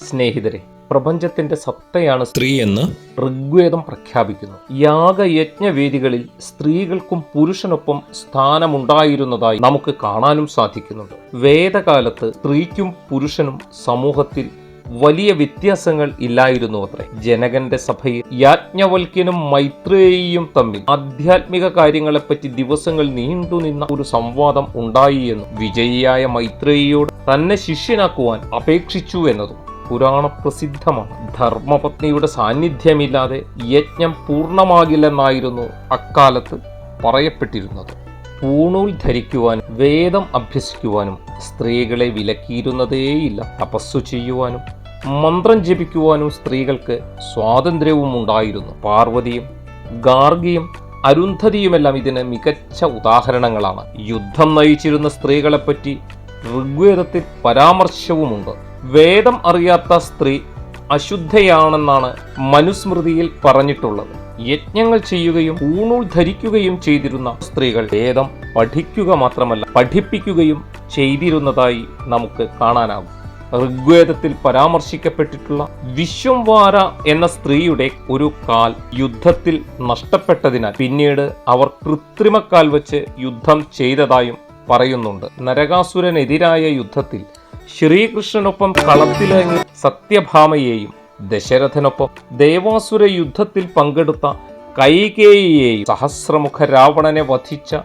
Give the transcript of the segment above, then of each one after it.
സ്നേഹിതരെ പ്രപഞ്ചത്തിന്റെ സത്തയാണ് സ്ത്രീ എന്ന് ഋഗ്വേദം പ്രഖ്യാപിക്കുന്നു. യാഗയജ്ഞവേദികളിൽ സ്ത്രീകൾക്കും പുരുഷനൊപ്പം സ്ഥാനമുണ്ടായിരുന്നതായി നമുക്ക് കാണാനും സാധിക്കുന്നുണ്ട്. വേദകാലത്ത് സ്ത്രീക്കും പുരുഷനും സമൂഹത്തിൽ വലിയ വ്യത്യാസങ്ങൾ ഇല്ലായിരുന്നു അത്രേ. ജനകന്റെ സഭയിൽ യാജ്ഞവൽക്യനും മൈത്രേയിയും തമ്മിൽ ആധ്യാത്മിക കാര്യങ്ങളെപ്പറ്റി ദിവസങ്ങൾ നീണ്ടുനിന്ന ഒരു സംവാദം ഉണ്ടായി എന്നും വിജയിയായ മൈത്രേയിയോട് തന്നെ ശിഷ്യനാക്കുവാൻ അപേക്ഷിച്ചു എന്നതും പുരാണ പ്രസിദ്ധമാണ് ധർമ്മപത്നിയുടെ സാന്നിധ്യമില്ലാതെ യജ്ഞം പൂർണമാകില്ലെന്നായിരുന്നു അക്കാലത്ത് പറയപ്പെട്ടിരുന്നത്. പൂണൂൽ ധരിക്കുവാനും വേദം അഭ്യസിക്കുവാനും സ്ത്രീകളെ വിലക്കിയിരുന്നതേയില്ല. തപസ്സു ചെയ്യുവാനും മന്ത്രം ജപിക്കുവാനും സ്ത്രീകൾക്ക് സ്വാതന്ത്ര്യവും ഉണ്ടായിരുന്നു പാർവതിയും ഗാർഗിയും അരുന്ധതിയുമെല്ലാം ഇതിന് മികച്ച ഉദാഹരണങ്ങളാണ്. യുദ്ധം നയിച്ചിരുന്ന സ്ത്രീകളെപ്പറ്റി ഋഗ്വേദത്തിൽ പരാമർശവുമുണ്ട്. വേദം അറിയാത്ത സ്ത്രീ അശുദ്ധയാണെന്നാണ് മനുസ്മൃതിയിൽ പറഞ്ഞിട്ടുള്ളത്. യജ്ഞങ്ങൾ ചെയ്യുകയും ഊണൂൾ ധരിക്കുകയും ചെയ്തിരുന്ന സ്ത്രീകൾ വേദം പഠിക്കുക മാത്രമല്ല പഠിപ്പിക്കുകയും ചെയ്തിരുന്നതായി നമുക്ക് കാണാനാകും. ഋഗ്വേദത്തിൽ പരാമർശിക്കപ്പെട്ടിട്ടുള്ള വിശ്വംവാര എന്ന സ്ത്രീയുടെ ഒരു കാൽ യുദ്ധത്തിൽ നഷ്ടപ്പെട്ടതിനാൽ പിന്നീട് അവർ കൃത്രിമക്കാൽ വെച്ച് യുദ്ധം ചെയ്തതായും പറയുന്നുണ്ട്. നരകാസുരനെതിരായ യുദ്ധത്തിൽ ശ്രീകൃഷ്ണനൊപ്പം കളത്തിലിറങ്ങി സത്യഭാമയെയും ദശരഥനൊപ്പം ദേവാസുര യുദ്ധത്തിൽ പങ്കെടുത്ത കൈകേയിയെയും സഹസ്രമുഖ രാവണനെ വധിച്ച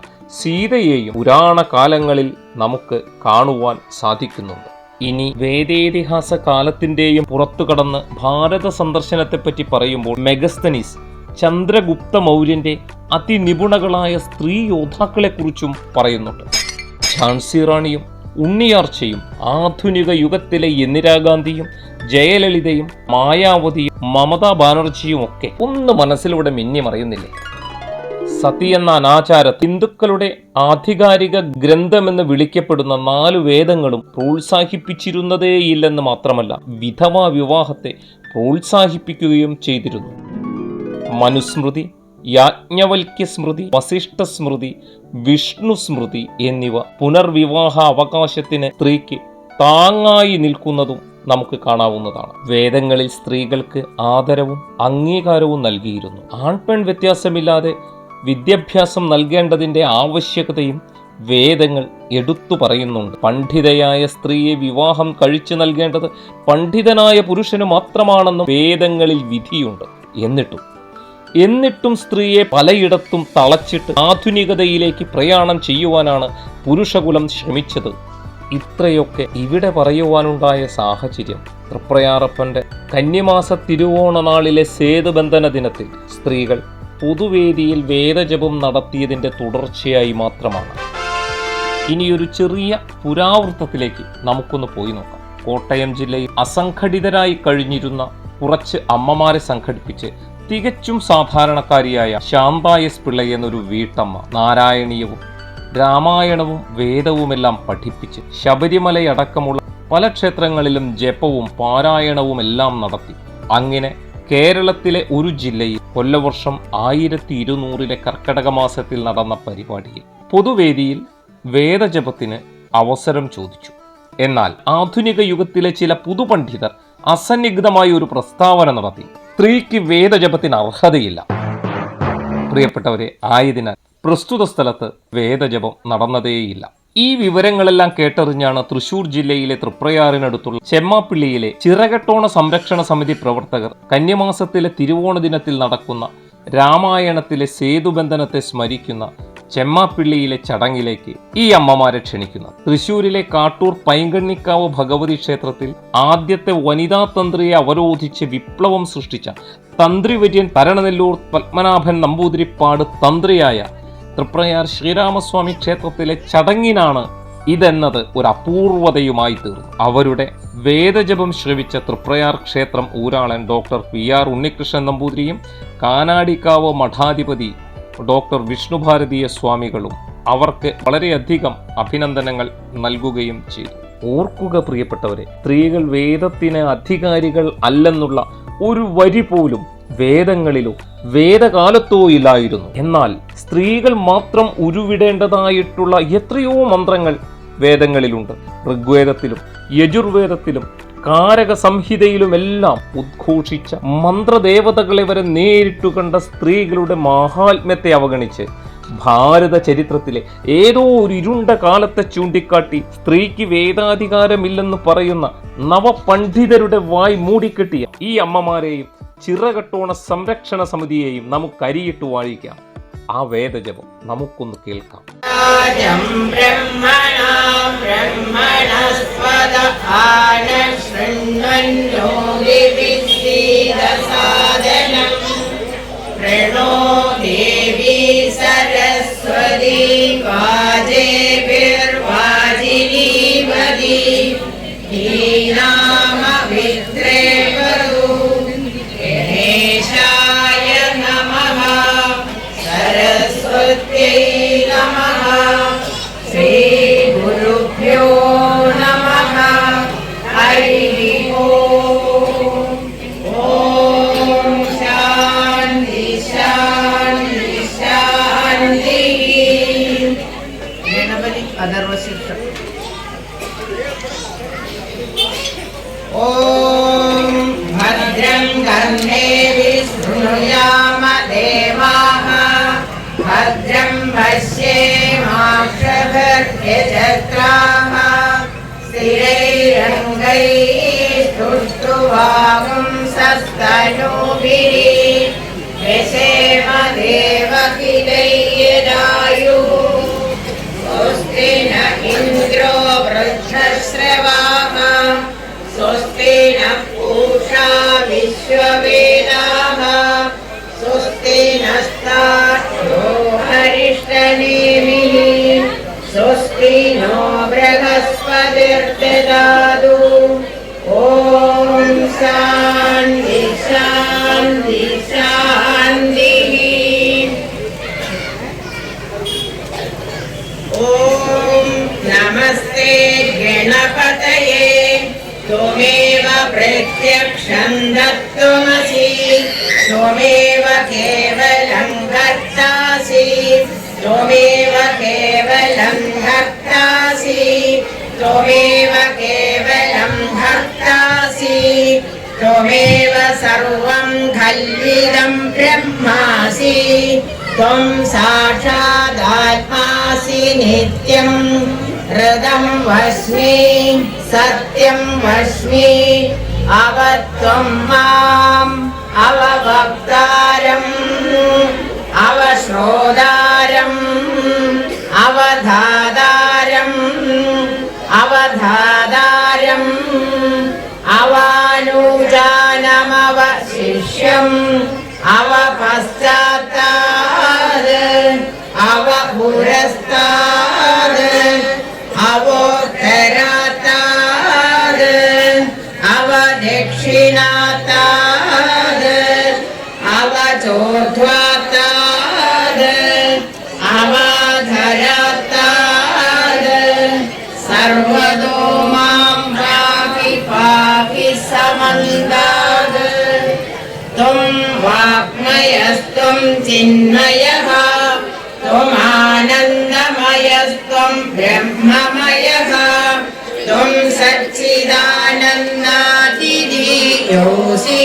സീതയെയും പുരാണ കാലങ്ങളിൽ നമുക്ക് കാണുവാൻ സാധിക്കുന്നുണ്ട്. ഇനി വേദേതിഹാസ കാലത്തിന്റെയും പുറത്തു കടന്ന് ഭാരത സന്ദർശനത്തെപ്പറ്റി പറയുമ്പോൾ മെഗസ്തനീസ് ചന്ദ്രഗുപ്ത മൗര്യന്റെ അതിനിപുണകളായ സ്ത്രീ യോദ്ധാക്കളെക്കുറിച്ചും പറയുന്നുണ്ട്. ഝാൻസി റാണിയും ഉണ്ണിയാർച്ചയും ആധുനിക യുഗത്തിലെ ഇന്ദിരാഗാന്ധിയും ജയലളിതയും മായാവതിയും മമതാ ബാനർജിയും ഒക്കെ ഒന്ന് മനസ്സിലൂടെ മിന്നി മറയുന്നില്ലേ സതി എന്ന അനാചാര ഹിന്ദുക്കളുടെ ആധികാരിക ഗ്രന്ഥമെന്ന് വിളിക്കപ്പെടുന്ന നാല് വേദങ്ങളും പ്രോത്സാഹിപ്പിച്ചിരുന്നതേയില്ലെന്ന് മാത്രമല്ല വിധവാ വിവാഹത്തെ പ്രോത്സാഹിപ്പിക്കുകയും ചെയ്തിരുന്നു. മനുസ്മൃതി യാജ്ഞവൽക്യ സ്മൃതി വസിഷ്ഠ സ്മൃതി വിഷ്ണു സ്മൃതി എന്നിവ പുനർവിവാഹ അവകാശത്തിന് സ്ത്രീക്ക് താങ്ങായി നിൽക്കുന്നതും നമുക്ക് കാണാവുന്നതാണ്. വേദങ്ങളിൽ സ്ത്രീകൾക്ക് ആദരവും അംഗീകാരവും നൽകിയിരുന്നു. ആൺപെൺ വ്യത്യാസമില്ലാതെ വിദ്യാഭ്യാസം നൽകേണ്ടതിന്റെ ആവശ്യകതയും വേദങ്ങൾ എടുത്തു പറയുന്നുണ്ട്. പണ്ഡിതയായ സ്ത്രീയെ വിവാഹം കഴിച്ചു നൽകേണ്ടത് പണ്ഡിതനായ പുരുഷന് മാത്രമാണെന്നും വേദങ്ങളിൽ വിധിയുണ്ട്. എന്നിട്ടും എന്നിട്ടും സ്ത്രീയെ പലയിടത്തും തളച്ചിട്ട് ആധുനികതയിലേക്ക് പ്രയാണം ചെയ്യുവാനാണ് പുരുഷകുലം ശ്രമിച്ചത്. ഇത്രയൊക്കെ ഇവിടെ പറയുവാനുണ്ടായ സാഹചര്യം. തൃപ്രയാറപ്പന്റെ കന്യമാസ തിരുവോണ നാളിലെ സേതുബന്ധന ദിനത്തിൽ സ്ത്രീകൾ പൊതുവേദിയിൽ വേദജപം നടത്തിയതിന്റെ തുടർച്ചയായി മാത്രമാണ്. ഇനിയൊരു ചെറിയ പുരാവൃത്തത്തിലേക്ക് നമുക്കൊന്ന് പോയി നോക്കാം. കോട്ടയം ജില്ലയിൽ അസംഘടിതരായി കഴിഞ്ഞിരുന്ന കുറച്ച് അമ്മമാരെ സംഘടിപ്പിച്ച് തികച്ചും സാധാരണക്കാരിയായ എസ് പിള്ള എന്നൊരു വീട്ടമ്മ നാരായണീയവും രാമായണവും വേദവുമെല്ലാം പഠിപ്പിച്ച് ശബരിമലയടക്കമുള്ള പല ക്ഷേത്രങ്ങളിലും ജപവും പാരായണവും എല്ലാം നടത്തി. അങ്ങനെ കേരളത്തിലെ ഒരു ജില്ലയിൽ കൊല്ലവർഷം ആയിരത്തി ഇരുന്നൂറിലെ കർക്കടക മാസത്തിൽ നടന്ന പരിപാടിയിൽ പൊതുവേദിയിൽ വേദജപത്തിന് അവസരം ചോദിച്ചു. എന്നാൽ ആധുനിക യുഗത്തിലെ ചില പുതുപണ്ഡിതർ അസന്നിഗ്ധമായ ഒരു പ്രസ്താവന നടത്തി. സ്ത്രീക്ക് വേദജപത്തിന് അർഹതയില്ല. പ്രിയപ്പെട്ടവരെ ആയതിനാൽ പ്രസ്തുത സ്ഥലത്ത് വേദജപം നടന്നതേയില്ല. ഈ വിവരങ്ങളെല്ലാം കേട്ടറിഞ്ഞാണ് തൃശൂർ ജില്ലയിലെ തൃപ്രയാറിനടുത്തുള്ള ചെമ്മാപ്പിള്ളിയിലെ ചിറകട്ടോണ സംരക്ഷണ സമിതി പ്രവർത്തകർ കന്യമാസത്തിലെ തിരുവോണ ദിനത്തിൽ നടക്കുന്ന രാമായണത്തിലെ സേതുബന്ധനത്തെ സ്മരിക്കുന്ന ചെമ്മാപ്പിള്ളിയിലെ ചടങ്ങിലേക്ക് ഈ അമ്മമാരെ ക്ഷണിക്കുന്നത് തൃശൂരിലെ കാട്ടൂർ പൈങ്കണ്ണിക്കാവ് ഭഗവതി ക്ഷേത്രത്തിൽ ആദ്യത്തെ വനിതാ തന്ത്രിയെ അവരോധിച്ച് വിപ്ലവം സൃഷ്ടിച്ച തന്ത്രിവര്യൻ തരണനെല്ലൂർ പത്മനാഭൻ നമ്പൂതിരിപ്പാട് തന്ത്രിയായ തൃപ്രയാർ ശ്രീരാമസ്വാമി ക്ഷേത്രത്തിലെ ചടങ്ങിനാണ് ഇതെന്നത് ഒരു അപൂർവതയുമായി തീർന്നു. അവരുടെ വേദജപം ശ്രവിച്ച തൃപ്രയാർ ക്ഷേത്രം ഊരാളൻ ഡോക്ടർ പി ആർ ഉണ്ണികൃഷ്ണൻ നമ്പൂതിരിയും കാനാടിക്കാവ് മഠാധിപതി ഡോക്ടർ വിഷ്ണുഭാരതീയ സ്വാമികളും അവർക്ക് വളരെയധികം അഭിനന്ദനങ്ങൾ നൽകുകയും ചെയ്തു. ഓർക്കുക പ്രിയപ്പെട്ടവരെ സ്ത്രീകൾ വേദത്തിന് അധികാരികൾ അല്ലെന്നുള്ള ഒരു വരി പോലും വേദങ്ങളിലോ വേദകാലത്തോ ഇല്ലായിരുന്നു. എന്നാൽ സ്ത്രീകൾ മാത്രം ഉരുവിടേണ്ടതായിട്ടുള്ള എത്രയോ മന്ത്രങ്ങൾ വേദങ്ങളിലുണ്ട്. ഋഗ്വേദത്തിലും യജുർവേദത്തിലും കാരക സംഹിതയിലുമെല്ലാം ഉദ്ഘോഷിച്ച മന്ത്രദേവതകളെ വരെ നേരിട്ടു കണ്ട സ്ത്രീകളുടെ മഹാത്മ്യത്തെ അവഗണിച്ച് ഭാരത ചരിത്രത്തിലെ ഏതോ ഒരു ഇരുണ്ട കാലത്തെ ചൂണ്ടിക്കാട്ടി സ്ത്രീക്ക് വേദാധികാരമില്ലെന്ന് പറയുന്ന നവപണ്ഡിതരുടെ വായ് മൂടിക്കെട്ടിയ ഈ അമ്മമാരെയും ചിറകട്ടോണ സംരക്ഷണ സമിതിയെയും നമുക്ക് അരിയിട്ട് വാഴിക്കാം. ആ വേദജപം നമുക്കൊന്ന് കേൾക്കാം राजं ब्रह्मणा ब्रह्मणस्पद आन शृण्वन्नोदिविश्रीदसादनम् प्रणो देवी सरस्वती वाजेभिर्वाजिनीवती ीनामविद्रे स्तुष्टुवागुंसस्तनूभिः यशेम देवकिलैर्यदायुः स्वस्ति न इन्द्रो वृद्धश्रवाः स्वस्ति नः पूषा विश्ववेदाः स्वस्ति नस्ताक्षो हरिष्टनेमिः स्वस्ति नो बृहस्पतिर्ददातु ॐ शान्ति शान्ति शान्तिः ॐ नमस्ते गणपतये त्वमेव प्रत्यक्षं दत्तमसि त्वमेव केवलं कर्तासि त्वमेव केवलं भक्तासि त्वमेव केवलं भक्तासि त्वमेव सर्वं खल्विदं ब्रह्मासि त्वं साक्षादात्मासि नित्यम् हृदं वस्मि सत्यं वस्मि अव त्वं माम् अवभक्तारम् அவபயம் அவபஸ்தாத்தாது அவபுரஸ்தாது அவோத்தராத்தாது அவதட்சிணாத்தாது அவசோத்வா चिन्मयः त्वमानन्दमयस्त्वं ब्रह्ममयः त्वं सच्चिदानन्दातिदीयोऽसि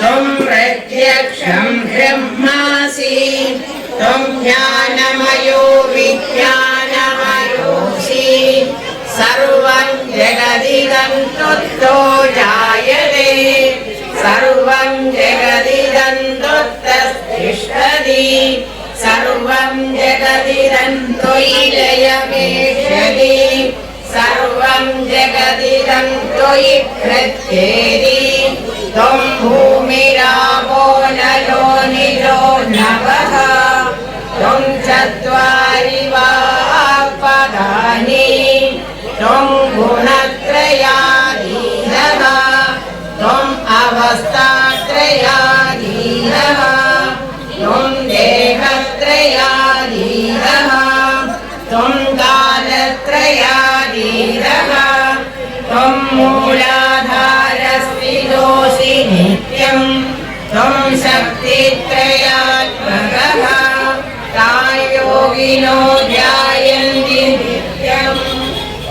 त्वं प्रत्यक्षं ब्रह्मासि त्वं ज्ञानमयो विज्ञानमयोऽसि सर्वं जगदिदं त्वत्तो जायते सर्वं जगदिदं त्वत्तस्तिष्ठति सर्वं जगदिदं त्वयि लयमेष्यति सर्वं जगदिदं त्वयि प्रत्येति त्वं भूमिरापो नलो निलो नवः त्वं चत्वारि मूलाधारस्थितोऽसि नित्यम् त्वं शक्तित्रयात्मकः तायोगिनो ध्यायन्ति नित्यम्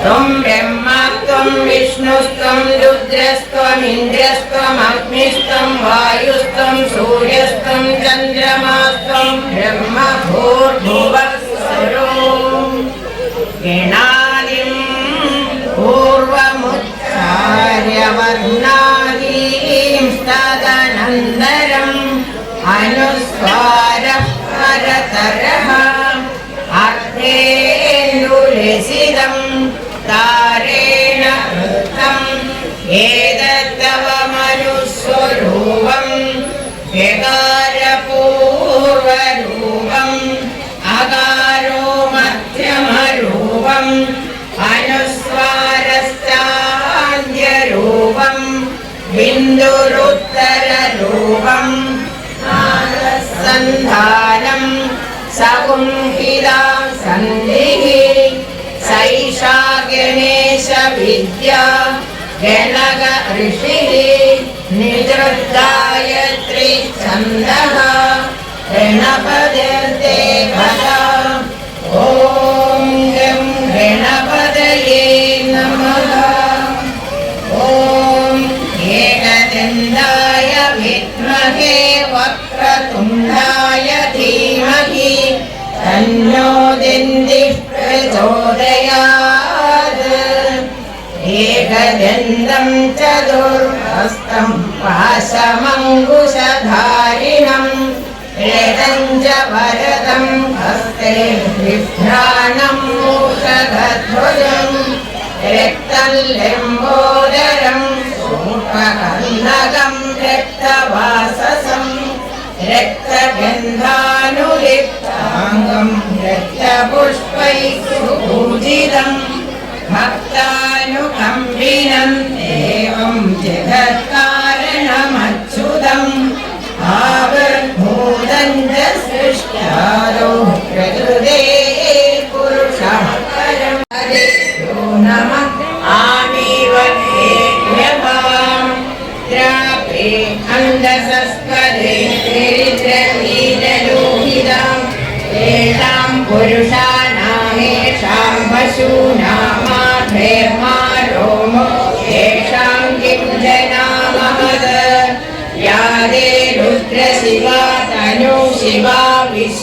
त्वं ब्रह्म त्वं विष्णुस्त्वं रुद्रस्त्वमिन्द्रस्त्वमग्निस्त्वं वायुस्त्वं सूर्यस्त्वं चन्द्रमास्त्वं ब्रह्म भूर्भुवः स्वरूपम् गणादिं पूर्वमुच्चार्यवर्णादीं तदनन्तरम् अनुस्वारः परतरः अर्थेन्दुलसिदं तारेण सकुंहिता सन्धिः सैषा गणेशविद्या गणग ऋषिः निजगायत्री छन्दः गणपतिर्देवता ॐ गं गणपतये नमः ॐ एकदन्दाय विद्महे वक्रतुण्डाय एकदन्तं चतुर्हस्तं पाशमङ्कुशधारिणम् एतं च वरदं हस्ते बिभ्राणं मूषधध्वजम् रक्तल्लम्बोदरं शूर्पकर्णकं रक्तवाससं रक्तगन्धानुलिप्ताङ्गं रक्तपुष्पैः सुपूजितम् भक्तानुकम्बिनं 解开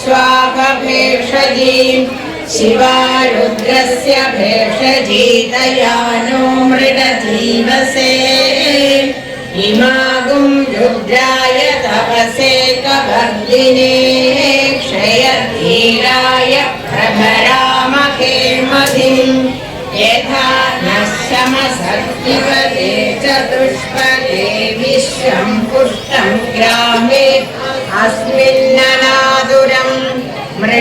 स्वागभेषजीम् शिवा रुद्रस्य भेषजीतया नो मृडजीवसे इमागुम् रुद्राय तपसे कबर्लिने क्षयधीराय प्रभरामके मदिम् यथा नः शमसर्पिवदे चतुष्पदे विश्वम् पुष्टम् ग्रामे। अस्मिन्ननादुरा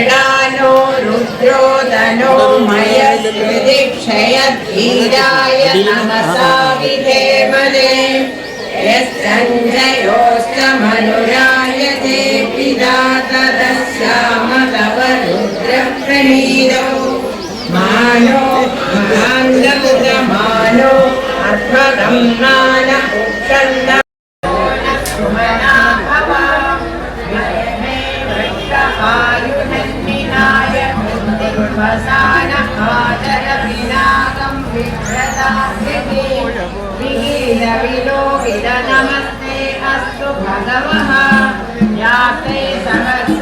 अस्मिन्ननादुरम् मृगानो रुद्रोदनो मयस्कृतिक्षयधीराय नमसा विधेमने यस्सञ्जयोस्तमनुरायते पिता तदस्याम तव रुद्रप्रणीदौ मानो महाङ्गमानो अध्वगं मान उक्षन्द आयुधन्विनाय श्मशानकाचरविनाकं नमस्ते अस्त भगवः याते सहस्र